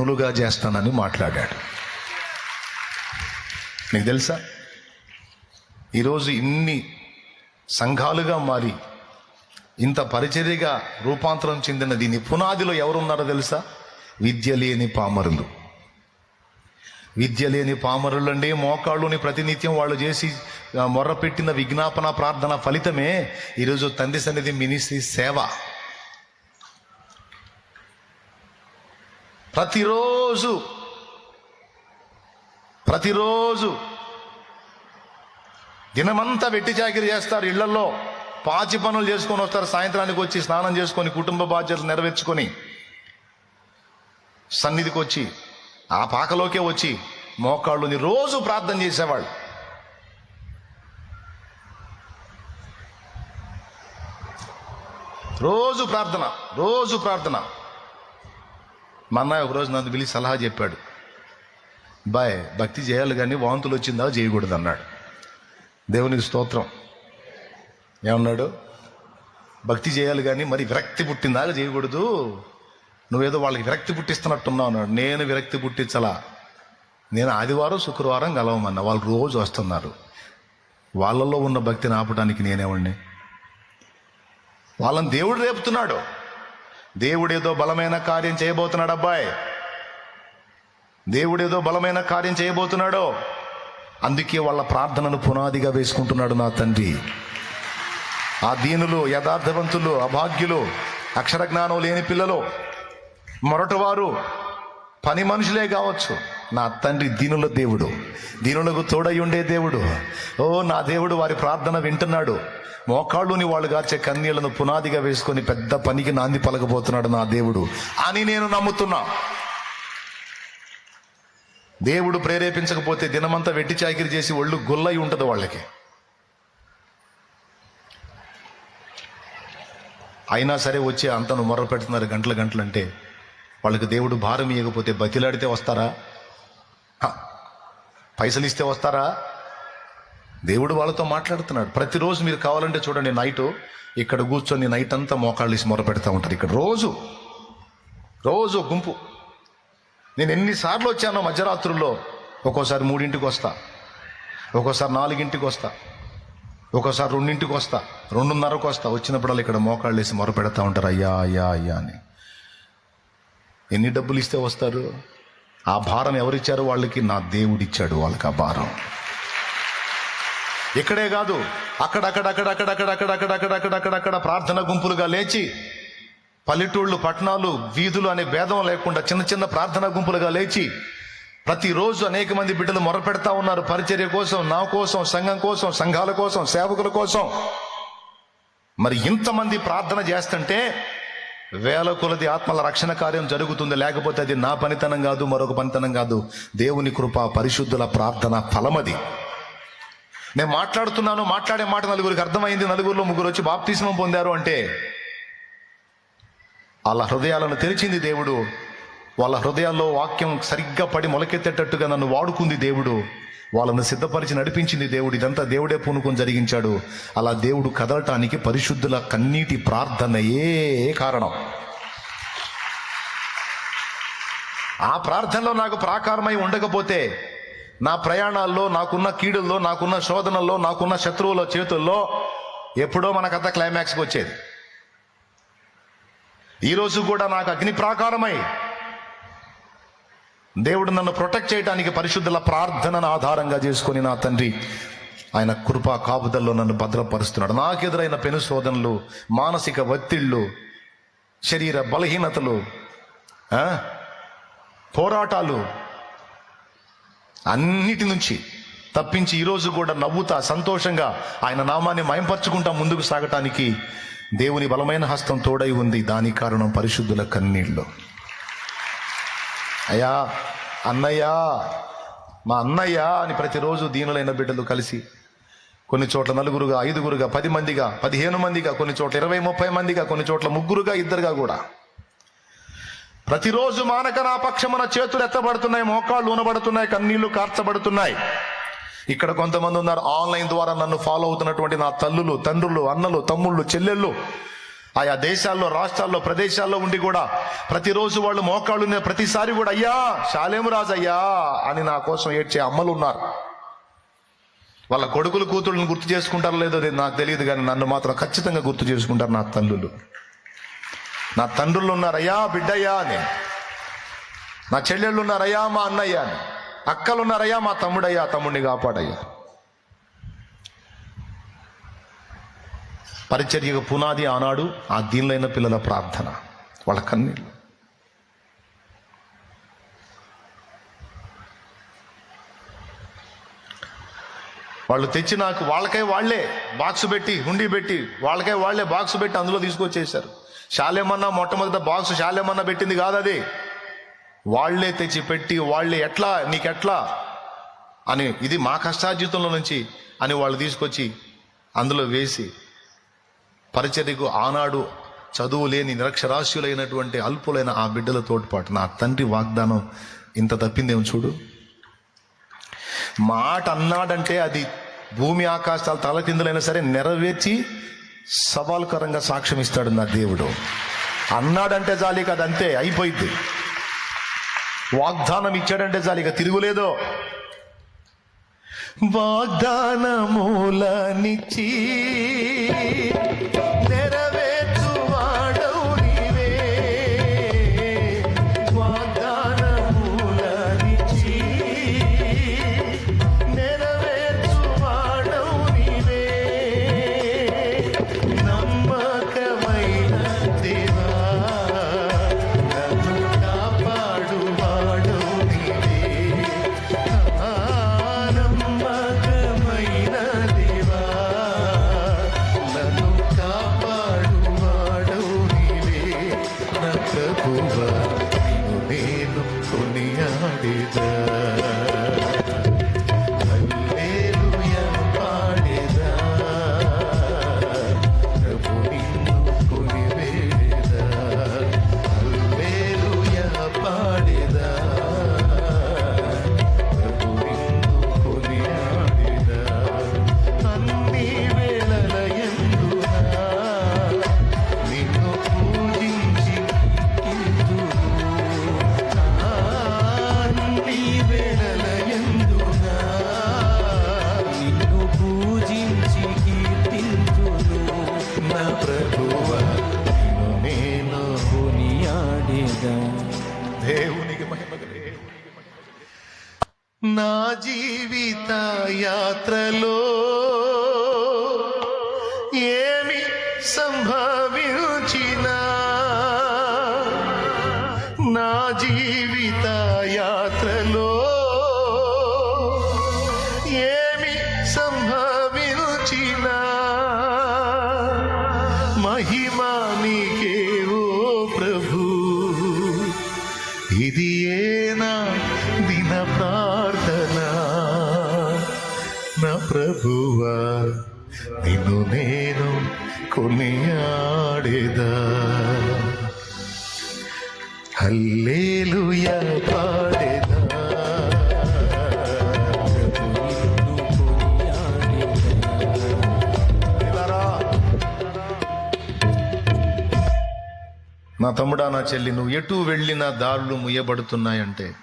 పనులుగా చేస్తానని మాట్లాడాడు. నీకు తెలుసా? ఈరోజు ఇన్ని సంఘాలుగా మారి ఇంత పరిచర్యగా రూపాంతరం చెందిన దీని పునాదిలో ఎవరున్నారో తెలుసా? విద్య లేని పామరులు. విద్య లేని పామరులండి మోకాళ్ళుని ప్రతినిత్యం వాళ్ళు చేసి మొర్రపెట్టిన విజ్ఞాపన ప్రార్థన ఫలితమే ఈరోజు తండ్రి సన్నిధి మినిస్ట్రీ సేవ. ప్రతిరోజు ప్రతిరోజు దినమంతా వెట్టి చాకిరి చేస్తారు ఇళ్ళలో. పాచి పనులు చేసుకొని వస్తారు సాయంత్రానికి వచ్చి స్నానం చేసుకొని కుటుంబ బాధ్యతలు నెరవేర్చుకొని సన్నిధికి వచ్చి ఆ పాకలోకే వచ్చి మోకాళ్ళుని రోజు ప్రార్థన చేసేవాళ్ళు. రోజు ప్రార్థన రోజు ప్రార్థన. మా అన్నయ్య ఒకరోజు నన్ను పిలిచి సలహా చెప్పాడు. బాయ్ భక్తి చేయాలి కానీ వాంతులు వచ్చిందా చేయకూడదు అన్నాడు. దేవునికి స్తోత్రం. ఏమన్నాడు? భక్తి చేయాలి కానీ మరి విరక్తి పుట్టిందాక చేయకూడదు. నువ్వేదో వాళ్ళకి విరక్తి పుట్టిస్తున్నట్టున్నావు అన్నాడు. నేను విరక్తి పుట్టించలా. నేను ఆదివారం శుక్రవారం కలవమన్నా. వాళ్ళు రోజు వస్తున్నారు. వాళ్ళల్లో ఉన్న భక్తిని ఆపడానికి నేనేవాడిని. వాళ్ళని దేవుడు రేపుతున్నాడు. దేవుడేదో బలమైన కార్యం చేయబోతున్నాడు అబ్బాయి. దేవుడేదో బలమైన కార్యం చేయబోతున్నాడో. అందుకే వాళ్ళ ప్రార్థనను పునాదిగా వేసుకుంటున్నాడు నా తండ్రి. ఆ దీనులు యథార్థవంతులు అభాగ్యులు అక్షర జ్ఞానం లేని పిల్లలు మొరటవారు పని మనుషులే కావచ్చు. నా తండ్రి దీనుల దేవుడు. దీనులకు తోడై ఉండే దేవుడు. ఓ నా దేవుడు వారి ప్రార్థన వింటున్నాడు. మోకాళ్ళుని వాళ్ళు గార్చే కన్నీళ్ళను పునాదిగా వేసుకొని పెద్ద పనికి నాంది పలకపోతున్నాడు నా దేవుడు అని నేను నమ్ముతున్నా. దేవుడు ప్రేరేపించకపోతే దినమంతా వెట్టి చాకిరి చేసి ఒళ్ళు గుల్లై ఉంటుంది వాళ్ళకి. అయినా సరే వచ్చి అంతను మొర్ర పెడుతున్నారు గంటల గంటలు అంటే వాళ్ళకి దేవుడు భారం ఇవ్వకపోతే బతిలాడితే వస్తారా? పైసలు ఇస్తే వస్తారా? దేవుడు వాళ్ళతో మాట్లాడుతున్నాడు. ప్రతిరోజు మీరు కావాలంటే చూడండి నైట్ ఇక్కడ కూర్చొని నైట్ అంతా మోకాళ్ళు ఇసి మొర పెడతా ఉంటారు ఇక్కడ. రోజు రోజు గుంపు. నేను ఎన్నిసార్లు వచ్చానో మధ్యరాత్రుల్లో. ఒక్కోసారి మూడింటికి వస్తా. ఒక్కోసారి నాలుగింటికి వస్తా. ఒక్కోసారి రెండింటికి వస్తా. రెండున్నరకు వస్తా. వచ్చినప్పుడల్లా ఇక్కడ మోకాళ్ళు వేసి మొర పెడతా ఉంటారు. అయ్యా అయ్యా అయ్యా అని. ఎన్ని డబ్బులు ఇస్తే వస్తారు? ఆ భారం ఎవరిచ్చారు వాళ్ళకి నా దేవుడిచ్చాడు వాళ్ళకి ఆ భారం ఇక్కడే కాదు అక్కడక్కడక్కడక్కడక్కడక్కడక్కడక్కడక్కడక్కడక్కడ ప్రార్థన గుంపులుగా లేచి పల్లెటూళ్ళు పట్టణాలు వీధులు అనే భేదం లేకుండా చిన్న చిన్న ప్రార్థన గుంపులుగా లేచి ప్రతిరోజు అనేక మంది బిడ్డలు మొరపెడతా ఉన్నారు పరిచర్య కోసం నా కోసం సంఘం కోసం సంఘాల కోసం సేవకుల కోసం మరి ఇంతమంది ప్రార్థన చేస్తుంటే వేల కొలది ఆత్మల రక్షణ కార్యం జరుగుతుంది. లేకపోతే అది నా పనితనం కాదు మరొక పనితనం కాదు. దేవుని కృప పరిశుద్ధుల ప్రార్థన ఫలమది నేను మాట్లాడుతున్నాను మాట్లాడే మాట నలుగురికి అర్థమైంది. నలుగురిలో ముగ్గురు వచ్చి బాప్తిస్మం పొందారు అంటే వాళ్ళ హృదయాలను తెరిచింది దేవుడు. వాళ్ళ హృదయాల్లో వాక్యం సరిగ్గా పడి మొలకెత్తేటట్టుగా నన్ను వాడుకుంది దేవుడు. వాళ్ళని సిద్ధపరిచి నడిపించింది దేవుడు. ఇదంతా దేవుడే పూనుకొని జరిగించాడు. అలా దేవుడు కదలటానికి పరిశుద్ధుల కన్నీటి ప్రార్థనయే కారణం. ఆ ప్రార్థనలో నాకు ప్రాకారమై ఉండకపోతే నా ప్రయాణాల్లో నాకున్న కీడుల్లో నాకున్న శోధనల్లో నాకున్న శత్రువుల చేతుల్లో ఎప్పుడో మన కథ క్లైమాక్స్కి వచ్చేది. ఈరోజు కూడా నాకు అగ్ని ప్రాకారమై దేవుడు నన్ను ప్రొటెక్ట్ చేయడానికి పరిశుద్ధుల ప్రార్థనను ఆధారంగా చేసుకొని నా తండ్రి ఆయన కృపా కాపుదల్లో నన్ను భద్రపరుస్తున్నాడు. నాకెదురైన పెను శోధనలు మానసిక ఒత్తిళ్ళు శరీర బలహీనతలు పోరాటాలు అన్నిటి నుంచి తప్పించి ఈరోజు కూడా నవ్వుతా సంతోషంగా ఆయన నామాన్ని మయంపరుచుకుంటా ముందుకు సాగటానికి దేవుని బలమైన హస్తం తోడై ఉంది. దాని కారణం పరిశుద్ధుల కన్నీళ్ళు. అయ్యా అన్నయ్య మా అన్నయ్య అని ప్రతిరోజు దీనులైన బిడ్డలు కలిసి కొన్ని చోట్ల నలుగురుగా ఐదుగురుగా పది మందిగా పదిహేను మందిగా కొన్ని చోట్ల ఇరవై ముప్పై మందిగా కొన్ని చోట్ల ముగ్గురుగా ఇద్దరుగా కూడా. ప్రతిరోజు మానక నా పక్షమున చేతులు ఎత్తబడుతున్నాయి మోకాళ్ళు ఊనబడుతున్నాయి కన్నీళ్ళు కార్చబడుతున్నాయి. ఇక్కడ కొంతమంది ఉన్నారు ఆన్లైన్ ద్వారా నన్ను ఫాలో అవుతున్నటువంటి నా తల్లులు తండ్రులు అన్నలు తమ్ముళ్ళు చెల్లెళ్ళు ఆయా దేశాల్లో రాష్ట్రాల్లో ప్రదేశాల్లో ఉండి కూడా ప్రతిరోజు వాళ్ళు మోకాళ్ళు ఉన్న ప్రతిసారి కూడా అయ్యా శాలేము రాజు అయ్యా అని నా కోసం ఏడ్చే అమ్మలు ఉన్నారు. వాళ్ళ కొడుకులు కూతుళ్ళని గుర్తు చేసుకుంటారో లేదో నాకు తెలియదు కానీ నన్ను మాత్రం ఖచ్చితంగా గుర్తు చేసుకుంటారు నా తల్లులు. నా తండ్రులు ఉన్నారయ్యా బిడ్డయ్యా అని. నా చెల్లెళ్ళు ఉన్నారయ్యా మా అన్నయ్య అని. అక్కలు ఉన్నారయ్యా మా తమ్ముడయ్యా తమ్ముడిని కాపాడయ్యా. పరిచర్యకు పునాది ఆనాడు ఆ దీనిలైన పిల్లల ప్రార్థన. వాళ్ళ కన్నీళ్ళు. వాళ్ళు తెచ్చి నాకు వాళ్ళకై వాళ్ళే బాక్స్ పెట్టి హుండీ పెట్టి వాళ్ళకై వాళ్ళే బాక్స్ పెట్టి అందులో తీసుకొచ్చేసారు శాలేమన్నా మొట్టమొదట బాక్స్ శాలేమన్నా పెట్టింది కాదు అది. వాళ్ళే తెచ్చి పెట్టి వాళ్ళే ఎట్లా నీకెట్లా అని ఇది మా కష్టార్జితంలో నుంచి అని వాళ్ళు తీసుకొచ్చి అందులో వేసి పరిచర్యకు ఆనాడు చదువు లేని నిరక్షరాస్యులైనటువంటి అల్పులైన ఆ బిడ్డల తోడ్పాటు నా తండ్రి వాగ్దానం ఇంత తప్పిందేమో చూడు. మాట అన్నాడంటే అది భూమి ఆకాశాలు తలకిందులైనా సరే నెరవేర్చి సవాల్కరంగా సాక్ష్యం ఇస్తాడు నా దేవుడు. అన్నాడంటే చాలు అది అంతే అయిపోయింది వాగ్దానం ఇచ్చాడంటే చాలు ఇక తిరుగులేదో. వాగ్దానమూలనిచ్చి ప్రభువ నేను కొనియాడేదా దేవునికి మహిమ నా జీవిత యాత్రలో ఏమి సంభవించిన నా జీవిత ఇది ఏనా దిన ప్రార్థన? నా ప్రభువా నిన్ను నేను కొనియాడేదా? హల్లేలుయా తమ్ముడా నా చెల్లి నువ్వు ఎటు వెళ్ళినా దారులు ముయ్యబడుతున్నాయంటే.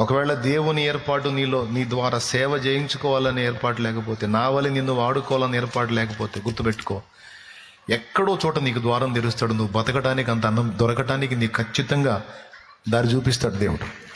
ఒకవేళ దేవుని ఏర్పాటు నీలో నీ ద్వారా సేవ చేయించుకోవాలని ఏర్పాటు లేకపోతే నా వల్ల నిన్ను వాడుకోవాలని ఏర్పాటు లేకపోతే గుర్తుపెట్టుకో. ఎక్కడో చోట నీకు ద్వారం తెరుస్తాడు నువ్వు బతకడానికి అంత అన్నం దొరకటానికి నీకు ఖచ్చితంగా దారి చూపిస్తాడు దేవుడు.